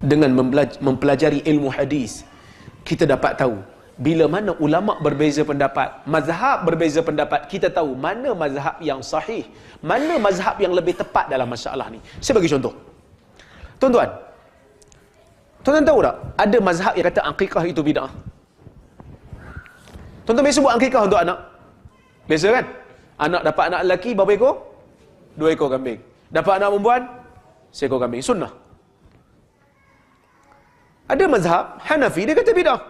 dengan mempelajari ilmu hadis kita dapat tahu bila mana ulama berbeza pendapat mazhab berbeza pendapat kita tahu mana mazhab yang sahih mana mazhab yang lebih tepat dalam masalah ni. Saya bagi contoh. Tuan-tuan tuan-tuan tahu tak ada mazhab yang kata akikah itu bid'ah? Tuan-tuan biasa buat akikah untuk anak? Biasa kan? Anak dapat anak lelaki berapa ekor? Dua ekor kambing. Dapat anak perempuan? Seekor kambing. Sunnah ada mazhab Hanafi dia kata bidah.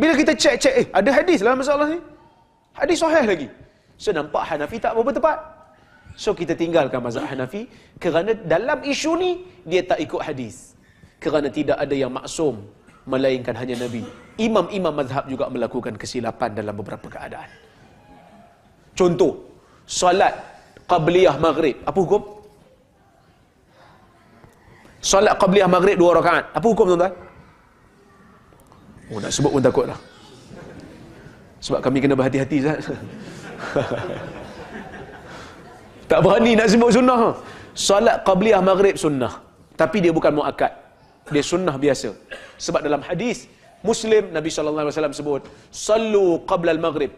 Bila kita cek-cek eh ada hadis dalam masalah ni. Hadis sahih lagi. So nampak Hanafi tak berapa tepat. So kita tinggalkan mazhab Hanafi kerana dalam isu ni dia tak ikut hadis. Kerana tidak ada yang maksum melainkan hanya Nabi. Imam-imam mazhab juga melakukan kesilapan dalam beberapa keadaan. Contoh, solat qabliyah maghrib. Apa hukum? Solat qabliyah maghrib dua rakaat. Apa hukum tuan-tuan? Oh nak sebut pun takut lah. Sebab kami kena berhati-hati Zat. tak berani nak sebut sunnah. Solat qabliyah maghrib sunnah. Tapi dia bukan muakkad. Dia sunnah biasa. Sebab dalam hadis Muslim Nabi sallallahu alaihi wasallam sebut, "Sallu qabla al-maghrib."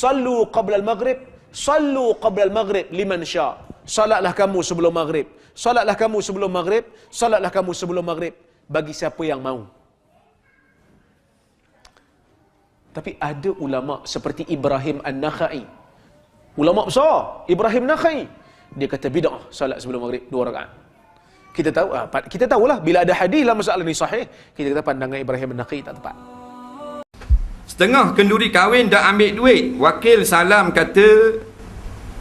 Sallu qabla al-maghrib, sallu qabla al-maghrib liman sya. Salatlah kamu sebelum maghrib. Salatlah kamu sebelum maghrib. Salatlah kamu sebelum maghrib. Bagi siapa yang mahu. Tapi ada ulama seperti Ibrahim An-Nakhai. Ulama besar. Ibrahim Nakhai. Dia kata bid'ah salat sebelum maghrib dua rakaat. Kita tahu ah, kita tahulah bila ada hadis dalam masalah ni sahih, kita kata pandangan Ibrahim An-Nakhai tak tepat. Setengah kenduri kahwin dah ambil duit. Wakil salam kata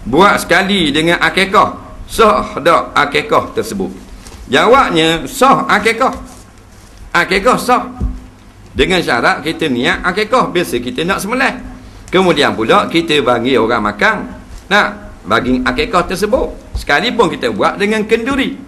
buat sekali dengan akikah. Sah tak akikah tersebut? Jawabnya sah akikah. Akikah sah. Dengan syarat kita niat akikah biasa kita nak sembelih. Kemudian pula kita bagi orang makan. Nak bagi akikah tersebut. Sekalipun kita buat dengan kenduri.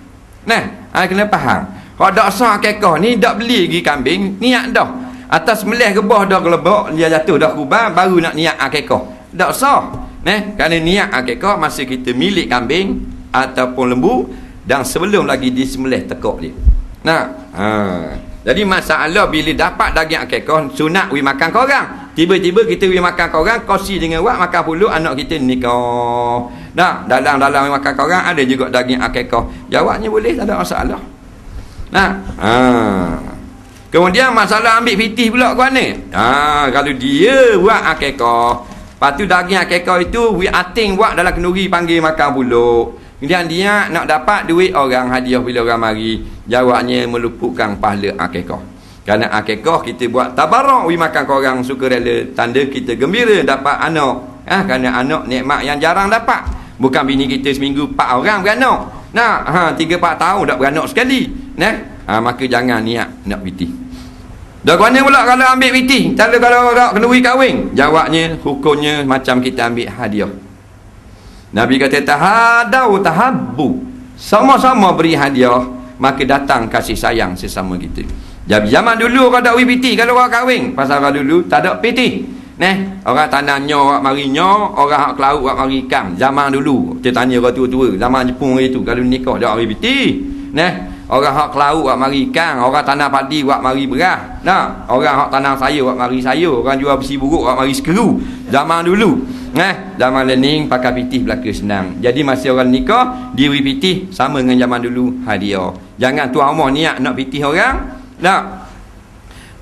Nah, anda kena faham. Kalau tak sah akikah ni tak beli lagi kambing, niat dah. Atas melih rebah dah gelebok, dia jatuh dah kubang baru nak niat akikah. Tak sah. Nah, kerana niat akikah masa kita milik kambing ataupun lembu dan sebelum lagi disembelih tekuk dia. Nah, ha. Jadi masalah bila dapat daging akikah sunat we makan kau orang. Tiba-tiba kita we makan kau orang, kosi dengan wak makan puluh anak kita nikah. Nah, dalam-dalam makan kau orang ada juga daging akikah. Jawabnya boleh tak ada masalah. Nah, ha. Kemudian masalah ambil fitih pula ke mana? Ha, kalau dia buat akikah, lepas tu daging akikah itu we ating buat dalam kenduri panggil makan puluh. Kemudian dia nak dapat duit orang hadiah bila orang mari. Jawabnya meluputkan pahala akikah. Kerana akikah kita buat tabarak. We makan korang suka rela. Tanda kita gembira dapat anak. Ha, kerana anak nikmat yang jarang dapat. Bukan bini kita seminggu empat orang beranak. Nah, ha, tiga empat tahun tak beranak sekali. Nah, ha, maka jangan niat nak piti. Dah mana pula kalau ambil piti? Tanda kalau orang kena kahwin. Jawabnya, hukumnya macam kita ambil hadiah. Nabi kata tahadau tahabbu. Sama-sama beri hadiah, maka datang kasih sayang sesama kita. Jadi zaman dulu orang tak piti kalau orang kahwin. Pasal orang dulu tak ada piti. Neh, orang tanah nyo mari nyo, orang hak kelaut hak mari ikan. Zaman dulu, kita tanya orang tua-tua, zaman Jepun itu kalau nikah mari piti. Neh, orang hak kelaut hak mari ikan, orang tanah padi hak mari beras. Nah, orang hak tanah sayur hak mari sayur, orang jual besi buruk hak mari sekeru. Zaman dulu. Eh, zaman learning pakai pitih belaka senang. Jadi masa orang nikah, diri pitih sama dengan zaman dulu hadiah. Jangan tuan rumah niat nak pitih orang. Tak.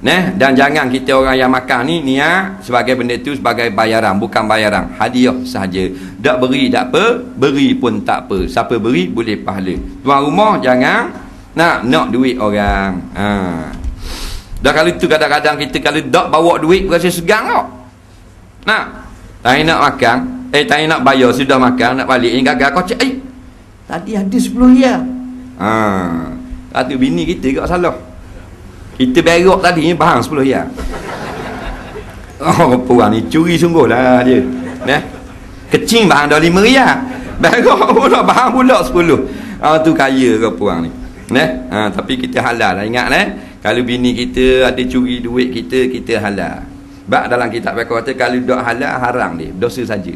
Nah, dan jangan kita orang yang makan ni niat sebagai benda tu sebagai bayaran, bukan bayaran. Hadiah sahaja. Tak beri tak apa, beri pun tak apa. Siapa beri boleh pahala. Tuan rumah jangan nak nak duit orang. Ha. Dah kalau tu kadang-kadang kita kalau tak bawa duit rasa segang tau. Nak? Tak nak makan. Eh tak nak bayar Sudah makan Nak balik. Ini gagal kau cek Eh Tadi ada 10 ya Haa Kata bini kita kat salah. Kita berok tadi Ini bahang 10 ya Oh puan ni Curi sungguh lah dia. Nah. Kecing bahang dah 5 ya Berok pula Bahang pula 10 Ah tu kaya ke puan ni Nah ha, Tapi kita halal lah Ingat lah Kalau bini kita Ada curi duit kita Kita halal Sebab dalam kitab mereka kata kalau dok halal haram dia, dosa saja.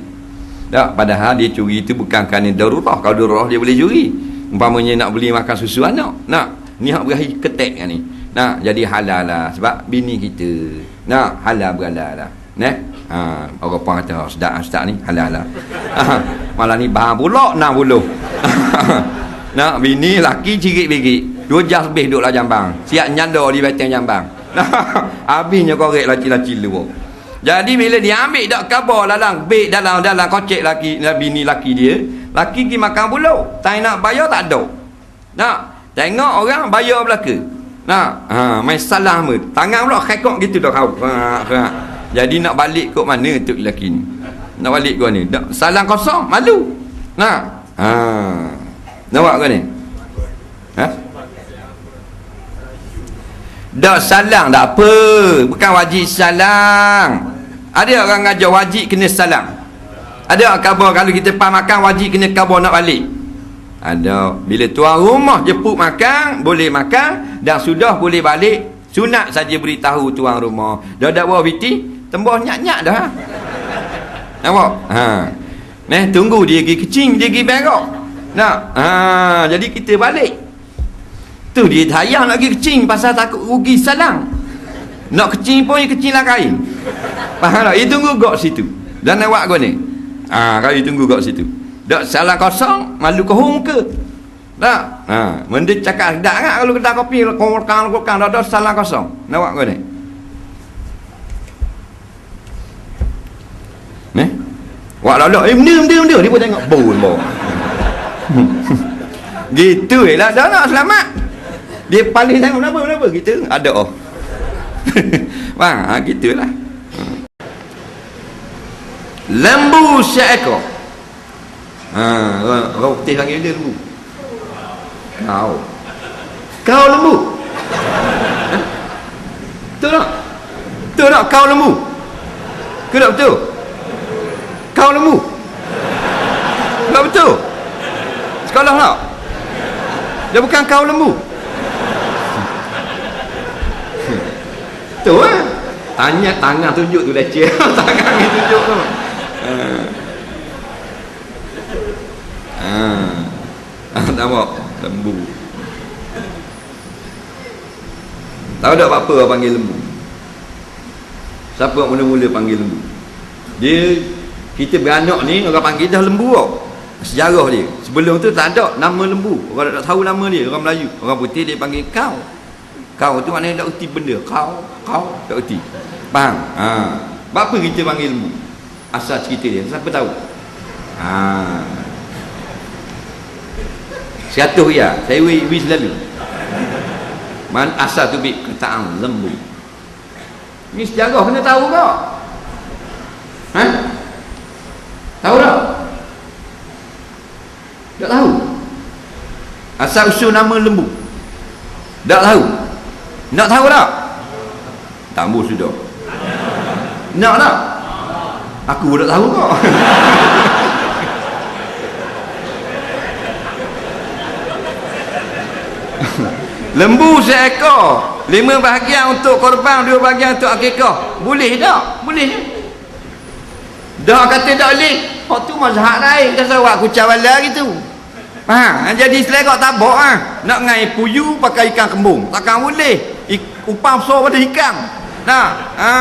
Tak, padahal dia curi itu bukan kerana darurah. Kalau darurah dia boleh curi. Umpamanya nak beli makan susu anak. Nak. ni hak berakhir ketek kan ni nah jadi halal lah sebab bini kita nah halal berhalal lah Nah, ha, orang pun kata oh, sedap sedap ni halal lah. Malah ni bahan pula 60. Nak bini laki cirit-birit. Dua jam lebih duduklah jambang. Siap nyanda di batang jambang. Habisnya korek laki-laki lu. Jadi bila dia ambil dak kabar dalam beg dalam dalam kocek laki bini laki dia, laki pergi makan pula. Tak nak bayar tak ada. Nak tengok orang bayar belaka. Nak ha main salah me. Tangan pula kekok gitu dah kau. Ha, ha. Jadi nak balik kok mana tu lelaki ni? Nak balik kau ni? Nak salang kosong, malu. Nah. Ha. Nampak kau ni? Ha? Dak salang tak apa. Bukan wajib salang. Ada orang ngajar wajib kena salang. Ada khabar kalau kita pas makan wajib kena khabar nak balik. Ada. Bila tuan rumah jemput makan, boleh makan dan sudah boleh balik. Sunat saja beritahu tuan rumah. Dah dak bawa Tembus nyak-nyak dah. Nampak? Ha. Neh, tunggu dia pergi kecing, dia pergi berak. Nak? Ha, jadi kita balik. Tu dia tayang lagi kecing pasal takut rugi salang. Nak kecing pun dia kecing lah kain. Faham tak? Dia tunggu gok situ. Dan awak kau ni. Ha, kau tunggu gok situ. Tak salah kosong, malu kohong ke? Tak? Ha, menda cakap dak kan kalau kedai kopi kau kang kau kang dak salah kosong. Nawak kau ni. Eh? Wak lolok, eh benda, benda, benda. Dia pun tengok, bau, bau. gitu eh lah, dah nak selamat. Dia paling tengok, kenapa, kenapa? Kita ada oh. Bang, ha, gitulah. Lembu seekor. Ha, orang putih panggil dia lembu. Kau. Kau lembu. Betul tak? Betul tak kau lembu? Betul betul? Kau lembu. Tak betul. Sekolah tak? Dia bukan kau lembu. Tu eh. Tanya tangan tunjuk tu leceh. tangan ni tunjuk tu. Ah. Ah, nampak lembu. Tahu tak apa apa panggil lembu? Siapa yang mula-mula panggil lembu? Dia kita beranak ni orang panggil dah lembu tau sejarah dia. Sebelum tu tak ada nama lembu. Orang tak tahu nama dia. Orang Melayu. Orang putih dia panggil kau. Kau tu maknanya tak erti benda. Kau kau tak erti. Faham? Ha. apa kita panggil lembu? Asal cerita dia. Siapa tahu? Ha. Siatuh ya. Saya wi, wi selalu. Man asal tu bik ketaan lembu. Ni sejarah kena tahu kau. Ha? Tahu tak? Tak tahu. Asal usul nama lembu. Tak tahu. Nak tahu tak? Tambu sudah. Nak tak? Aku tak tahu kok. Lembu seekor Lima bahagian untuk korban Dua bahagian untuk akikah Boleh tak? Boleh tak? Dah kata tak boleh Oh tu mazhab lain Kata awak kucah bala gitu Ha, jadi selera tabak ha. Nak ngai puyu pakai ikan kembung Takkan boleh Upang besar pada ikan Nah, ha.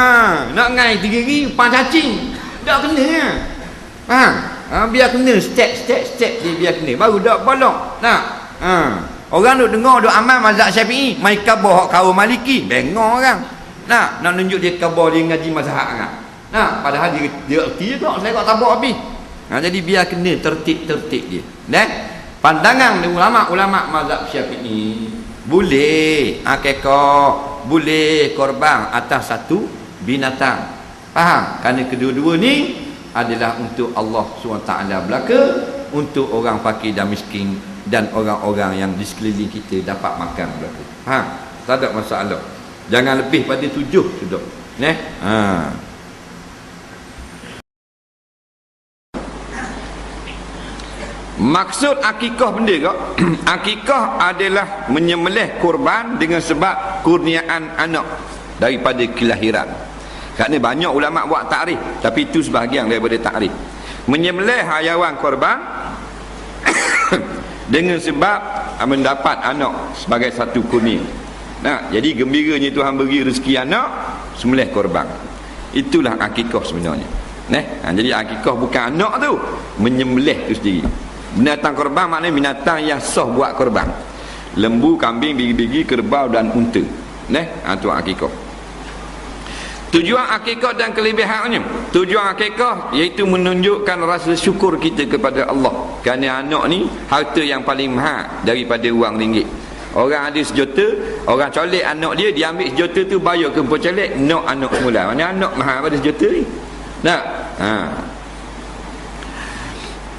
Nak ngai tiga gigi upang cacing Tak kena ha. ha. Biar kena step step step dia biar kena Baru tak bolong Nah, ha. Orang duk dengar duk amal mazhab syafi'i Mai kabar kaum maliki Bengong orang Nah, nak nunjuk dia kabar dia ngaji mazhab kan Nah, padahal dia dia erti tak selera tabak habis Ha, jadi biar kena tertib-tertib dia. Dan pandangan ulama-ulama mazhab Syafi'i boleh akikah, boleh korban atas satu binatang. Faham? Kerana kedua-dua ni adalah untuk Allah SWT belaka, untuk orang fakir dan miskin dan orang-orang yang di sekeliling kita dapat makan belaka. Faham? Tak ada masalah. Jangan lebih pada tujuh sudah. Neh? Ha. Maksud akikah benda kak Akikah adalah menyembelih kurban Dengan sebab kurniaan anak Daripada kelahiran Kerana banyak ulama buat takrif Tapi itu sebahagian daripada takrif Menyembelih hayawan kurban Dengan sebab mendapat anak sebagai satu kurnia. Nah, jadi gembiranya Tuhan beri rezeki anak, sembelih korban. Itulah akikah sebenarnya. Ha, jadi akikah bukan anak tu, menyembelih tu sendiri. Binatang korban maknanya binatang yang sah buat korban. Lembu, kambing, bigi-bigi, kerbau dan unta. Nah, ha, tu akikah. Tujuan akikah dan kelebihannya Tujuan akikah iaitu menunjukkan rasa syukur kita kepada Allah Kerana anak ni harta yang paling mahal daripada wang ringgit Orang ada sejuta Orang colek anak dia Dia ambil sejuta tu bayar ke empuk colek Nak anak semula Mana anak mahal pada sejuta ni Nak ha.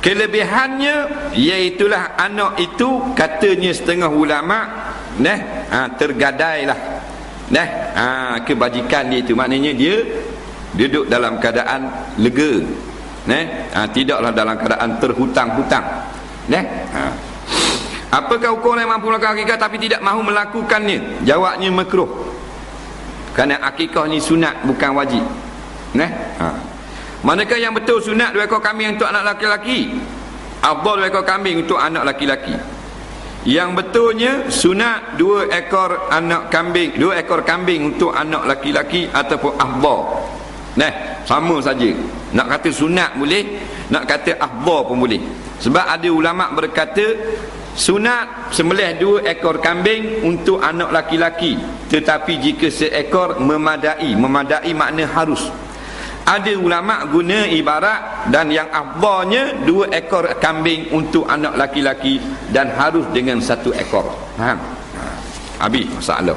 Kelebihannya Iaitulah anak itu Katanya setengah ulama' Nah, ha, tergadailah Nah, ha, kebajikan dia itu maknanya dia duduk dalam keadaan lega. Nah, ha, tidaklah dalam keadaan terhutang-hutang. Nah, ha. Apakah hukum yang mampu melakukan akikah tapi tidak mahu melakukannya? Jawabnya makruh. Kerana akikah ni sunat bukan wajib. Nah, ha. Manakah yang betul sunat dua ekor kambing untuk anak laki-laki? Afdal dua ekor kambing untuk anak laki-laki. Yang betulnya sunat dua ekor anak kambing, dua ekor kambing untuk anak laki-laki ataupun ahba. Nah, sama saja. Nak kata sunat boleh, nak kata ahba pun boleh. Sebab ada ulama berkata sunat sembelih dua ekor kambing untuk anak laki-laki, tetapi jika seekor memadai, memadai makna harus ada ulama guna ibarat dan yang afdalnya dua ekor kambing untuk anak laki-laki dan harus dengan satu ekor. Faham? Habis masalah